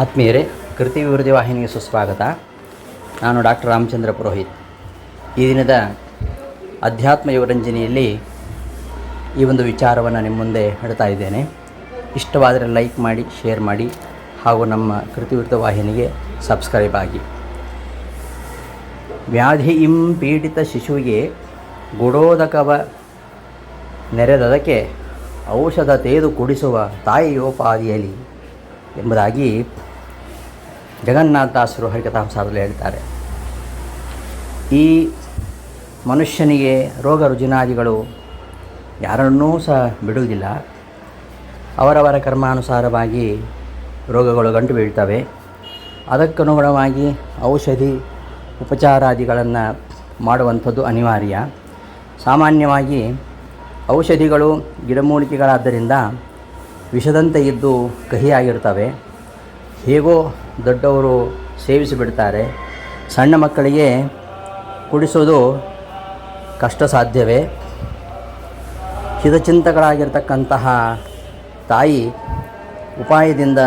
ಆತ್ಮೀಯರೇ, ಕೃತಿ ವಿವೃದ್ಧಿ ವಾಹಿನಿಗೆ ಸುಸ್ವಾಗತ. ನಾನು ಡಾಕ್ಟರ್ ರಾಮಚಂದ್ರ ಪುರೋಹಿತ್. ಈ ದಿನದ ಅಧ್ಯಾತ್ಮ ಯುವರಂಜನೆಯಲ್ಲಿ ಈ ಒಂದು ವಿಚಾರವನ್ನು ನಿಮ್ಮ ಮುಂದೆ ಇಡ್ತಾ ಇದ್ದೇನೆ. ಇಷ್ಟವಾದರೆ ಲೈಕ್ ಮಾಡಿ, ಶೇರ್ ಮಾಡಿ ಹಾಗೂ ನಮ್ಮ ಕೃತಿ ವಿರುದ್ಧ ವಾಹಿನಿಗೆ ಸಬ್ಸ್ಕ್ರೈಬ್ ಆಗಿ. ವ್ಯಾಧಿಯಿಂ ಪೀಡಿತ ಶಿಶುವಿಗೆ ಗುಡೋದಕವ ನೆರೆದದಕ್ಕೆ ಔಷಧ ತೇದು ಕುಡಿಸುವ ತಾಯಿಯೋಪಾದಿಯಲ್ಲಿ ಎಂಬುದಾಗಿ ಜಗನ್ನಾಥದಾಸರು ಹರಿಕಥಾಂಸಾರದಲ್ಲಿ ಹೇಳ್ತಾರೆ. ಈ ಮನುಷ್ಯನಿಗೆ ರೋಗ ರುಜಿನಾದಿಗಳು ಯಾರನ್ನೂ ಸಹ ಬಿಡುವುದಿಲ್ಲ. ಅವರವರ ಕರ್ಮಾನುಸಾರವಾಗಿ ರೋಗಗಳು ಗಂಟು ಬೀಳ್ತವೆ. ಅದಕ್ಕನುಗುಣವಾಗಿ ಔಷಧಿ ಉಪಚಾರಾದಿಗಳನ್ನು ಮಾಡುವಂಥದ್ದು ಅನಿವಾರ್ಯ. ಸಾಮಾನ್ಯವಾಗಿ ಔಷಧಿಗಳು ಗಿಡಮೂಲಿಕೆಗಳಾದ್ದರಿಂದ ವಿಷದಂತೆ ಇದ್ದು ಕಹಿಯಾಗಿರ್ತವೆ. ಹೇಗೋ ದೊಡ್ಡವರು ಸೇವಿಸಿಬಿಡ್ತಾರೆ. ಸಣ್ಣ ಮಕ್ಕಳಿಗೆ ಕುಡಿಸೋದು ಕಷ್ಟ ಸಾಧ್ಯವೇ ಹಿತಚಿಂತಕಳಾಗಿರ್ತಕ್ಕಂತಹ ತಾಯಿ ಉಪಾಯದಿಂದ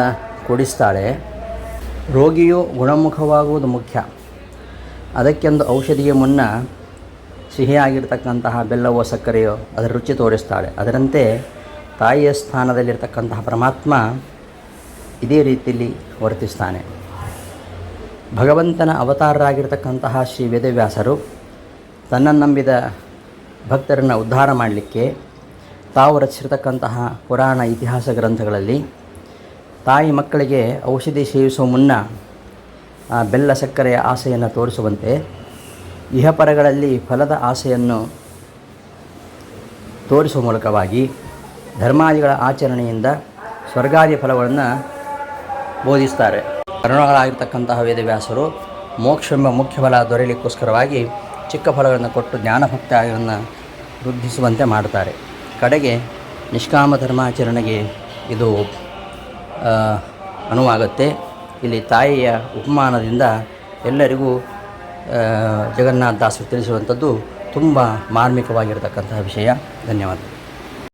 ಕುಡಿಸ್ತಾಳೆ. ರೋಗಿಯು ಗುಣಮುಖವಾಗುವುದು ಮುಖ್ಯ. ಅದಕ್ಕೆಂದು ಔಷಧಿಗೆ ಮುನ್ನ ಸಿಹಿಯಾಗಿರ್ತಕ್ಕಂತಹ ಬೆಲ್ಲವೋ ಸಕ್ಕರೆಯೋ ಅದರ ರುಚಿ ತೋರಿಸ್ತಾಳೆ. ಅದರಂತೆ ತಾಯಿಯ ಸ್ಥಾನದಲ್ಲಿರ್ತಕ್ಕಂತಹ ಪರಮಾತ್ಮ ಇದೇ ರೀತಿಯಲ್ಲಿ ವರ್ತಿಸ್ತಾನೆ. ಭಗವಂತನ ಅವತಾರರಾಗಿರ್ತಕ್ಕಂತಹ ಶ್ರೀ ವೇದವ್ಯಾಸರು ತನ್ನನ್ನು ನಂಬಿದ ಭಕ್ತರನ್ನು ಉದ್ಧಾರ ಮಾಡಲಿಕ್ಕೆ ತಾವು ರಚಿಸಿರ್ತಕ್ಕಂತಹ ಪುರಾಣ ಇತಿಹಾಸ ಗ್ರಂಥಗಳಲ್ಲಿ ತಾಯಿ ಮಕ್ಕಳಿಗೆ ಔಷಧಿ ಸೇವಿಸುವ ಮುನ್ನ ಬೆಲ್ಲ ಸಕ್ಕರೆಯ ಆಸೆಯನ್ನು ತೋರಿಸುವಂತೆ ಇಹಪರಗಳಲ್ಲಿ ಫಲದ ಆಸೆಯನ್ನು ತೋರಿಸುವ ಮೂಲಕವಾಗಿ ಧರ್ಮಾದಿಗಳ ಆಚರಣೆಯಿಂದ ಸ್ವರ್ಗಾದಿ ಫಲಗಳನ್ನು ಬೋಧಿಸ್ತಾರೆ ಕರುಣಗಳಾಗಿರ್ತಕ್ಕಂತಹ ವೇದವ್ಯಾಸರು ಮೋಕ್ಷವೆಂಬ ಮುಖ್ಯ ಫಲ ದೊರೆಯಲಿಕ್ಕೋಸ್ಕರವಾಗಿ ಚಿಕ್ಕ ಫಲಗಳನ್ನು ಕೊಟ್ಟು ಜ್ಞಾನಭಕ್ತಿಯನ್ನು ವೃದ್ಧಿಸುವಂತೆ ಮಾಡ್ತಾರೆ ಕಡೆಗೆ ನಿಷ್ಕಾಮ ಧರ್ಮಾಚರಣೆಗೆ ಇದು ಅನುವಾಗತ್ತೆ. ಇಲ್ಲಿ ತಾಯಿಯ ಉಪಮಾನದಿಂದ ಎಲ್ಲರಿಗೂ ಜಗನ್ನಾಥ ದಾಸರು ತಿಳಿಸುವಂಥದ್ದು ತುಂಬ ಮಾರ್ಮಿಕವಾಗಿರತಕ್ಕಂತಹ ವಿಷಯ. ಧನ್ಯವಾದ.